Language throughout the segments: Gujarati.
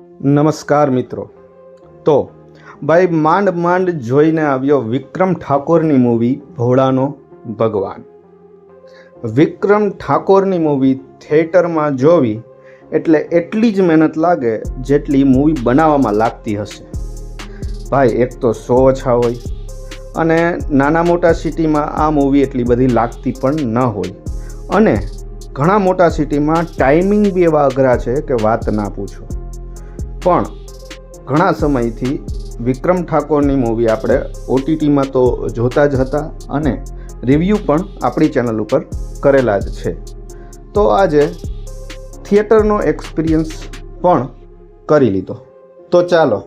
નમસ્કાર મિત્રો. તો ભાઈ માંડ માંડ જોઈને આવ્યો વિક્રમ ઠાકોરની મૂવી ભોળાનો ભગવાન. વિક્રમ ઠાકોરની મૂવી થિયેટરમાં જોવી એટલે એટલી જ મહેનત લાગે જેટલી મૂવી બનાવવામાં લાગતી હશે. ભાઈ એક તો સો ઓછા હોય અને નાના મોટા સિટીમાં આ મૂવી એટલી બધી લાગતી પણ ન હોય. અને ઘણા મોટા સિટીમાં ટાઈમિંગ બી એવા અઘરા છે કે વાત ના પૂછો. પણ ઘણા સમયથી વિક્રમ ઠાકોરની મૂવી આપણે ઓટીટીમાં તો જોતા જ હતા અને રિવ્યૂ પણ આપણી ચેનલ ઉપર કરેલા જ છે. તો આજે થિયેટરનો એક્સપિરિયન્સ પણ કરી લીધો. તો ચાલો,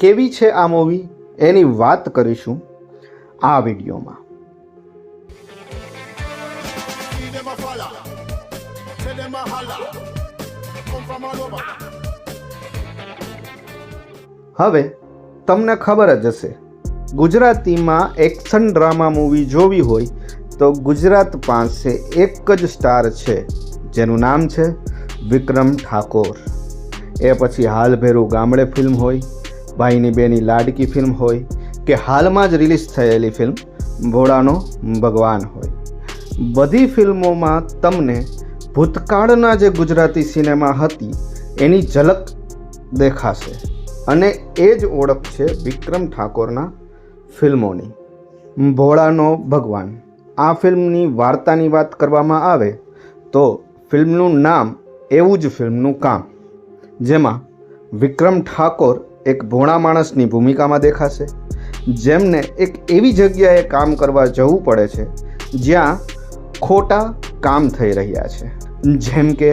કેવી છે આ મૂવી એની વાત કરીશું આ વિડીયોમાં. Come from all over. હવે, તમને ખબર જ હશે. ગુજરાતીમાં એક્શન ડ્રામા મૂવી જોવી હોય તો ગુજરાત પાસે એક જ સ્ટાર છે, જેનું નામ છે વિક્રમ ઠાકોર. એ પછી હાલ ભેરું ગામડે ફિલ્મ હોય, ભાઈની બેની લાડકી ફિલ્મ હોય, કે હાલમાં જ રિલીઝ થયેલી ફિલ્મ ભોળાનો ભગવાન હોય. બધી ફિલ્મોમાં તમને ભૂતકાળના જે ગુજરાતી સિનેમા હતી, એની ઝલક દેખાશે. અને એ જ ઓળખ છે વિક્રમ ઠાકોરના ફિલ્મોની. ભોળાનો ભગવાન. આ ફિલ્મની વાર્તાની વાત કરવામાં આવે તો ફિલ્મનું નામ એવું જ ફિલ્મનું કામ. જેમાં વિક્રમ ઠાકોર એક ભોળા માણસની ભૂમિકામાં દેખાશે. જેમને એક એવી જગ્યાએ કામ કરવા જવું પડે છે જ્યાં ખોટા કામ થઈ રહ્યા છે. જેમ કે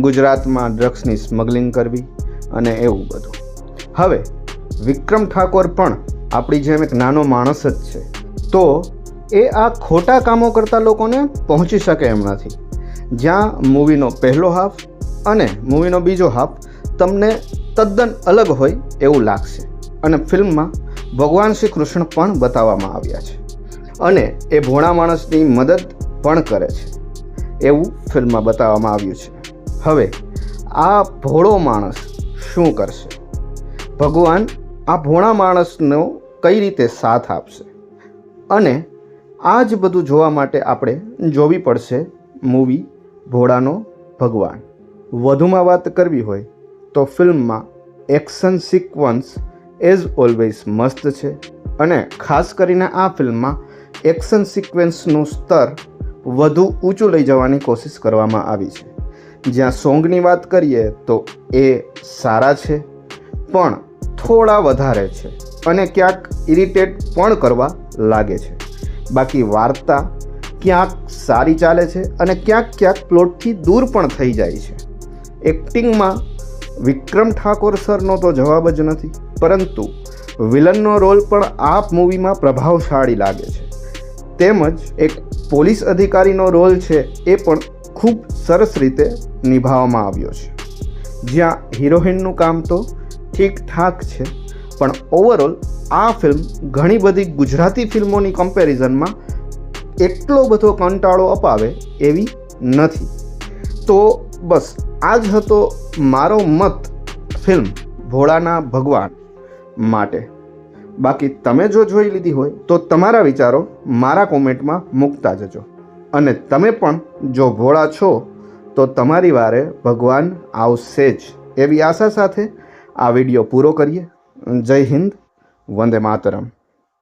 ગુજરાતમાં ડ્રગ્સની સ્મગલિંગ કરવી અને એવું બધું. હવે, વિક્રમ ઠાકોર પણ આપણી જેમ એક નાનો માણસ જ છે. તો એ આ ખોટા કામો કરતા લોકોને પહોંચી શકે એમ નથી જ્યાં મૂવીનો પહેલો હાફ અને મૂવીનો બીજો હાફ તમને તદ્દન અલગ હોય એવું લાગશે. અને ફિલ્મમાં ભગવાન શ્રી કૃષ્ણ પણ બતાવવામાં આવ્યા છે. અને એ ભોળા માણસની મદદ પણ કરે છે. એવું ફિલ્મમાં બતાવવામાં આવ્યું છે. હવે, આ ભોળો માણસ શું કરશે? ભગવાન આ ભોળા માણસનો કઈ રીતે સાથ આપશે? અને આ જ બધું જોવા માટે આપણે જોવી પડશે મૂવી ભોળાનો ભગવાન. વધુમાં વાત કરવી હોય તો ફિલ્મમાં એક્શન સિક્વન્સ એઝ ઓલવેઝ મસ્ત છે અને ખાસ કરીને આ ફિલ્મમાં એક્શન સિક્વન્સનું સ્તર વધુ ઊંચું લઈ જવાની કોશિશ કરવામાં આવી છે. જ્યાં સોંગની વાત કરીએ તો એ સારા છે, પણ થોડા વધારે છે અને ક્યાંક ઇરિટેટ પણ કરવા લાગે છે. બાકી વાર્તા ક્યાંક સારી ચાલે છે અને ક્યાંક ક્યાંક પ્લોટથી દૂર પણ થઈ જાય છે. એક્ટિંગમાં વિક્રમ ઠાકોર સરનો તો જવાબ જ નથી, પરંતુ વિલનનો રોલ પણ આ મૂવીમાં પ્રભાવશાળી લાગે છે. તેમજ એક પોલીસ અધિકારીનો રોલ છે એ પણ ખૂબ સરસ રીતે નિભાવવામાં આવ્યો છે. જ્યાં હિરોઈનનું કામ તો ઠીકઠાક છે. પણ ઓવરઓલ આ ફિલ્મ ઘણી બધી ગુજરાતી ફિલ્મોની કમ્પેરિઝનમાં એટલો બધો કંટાળો અપાવે એવી નથી. તો બસ આ જ હતો મારો મત ફિલ્મ ભોળાના ભગવાન માટે. બાકી તમે જો જોઈ લીધી હોય તો તમારા વિચારો મારા કોમેન્ટમાં મૂકતા જજો. અને તમે પણ જો ભોળા છો, તો તમારી વારે ભગવાન આવશે જ એવી આશા સાથે આ વીડિયો પૂરો કરીએ. જય હિન્દ. વંદે માતરમ.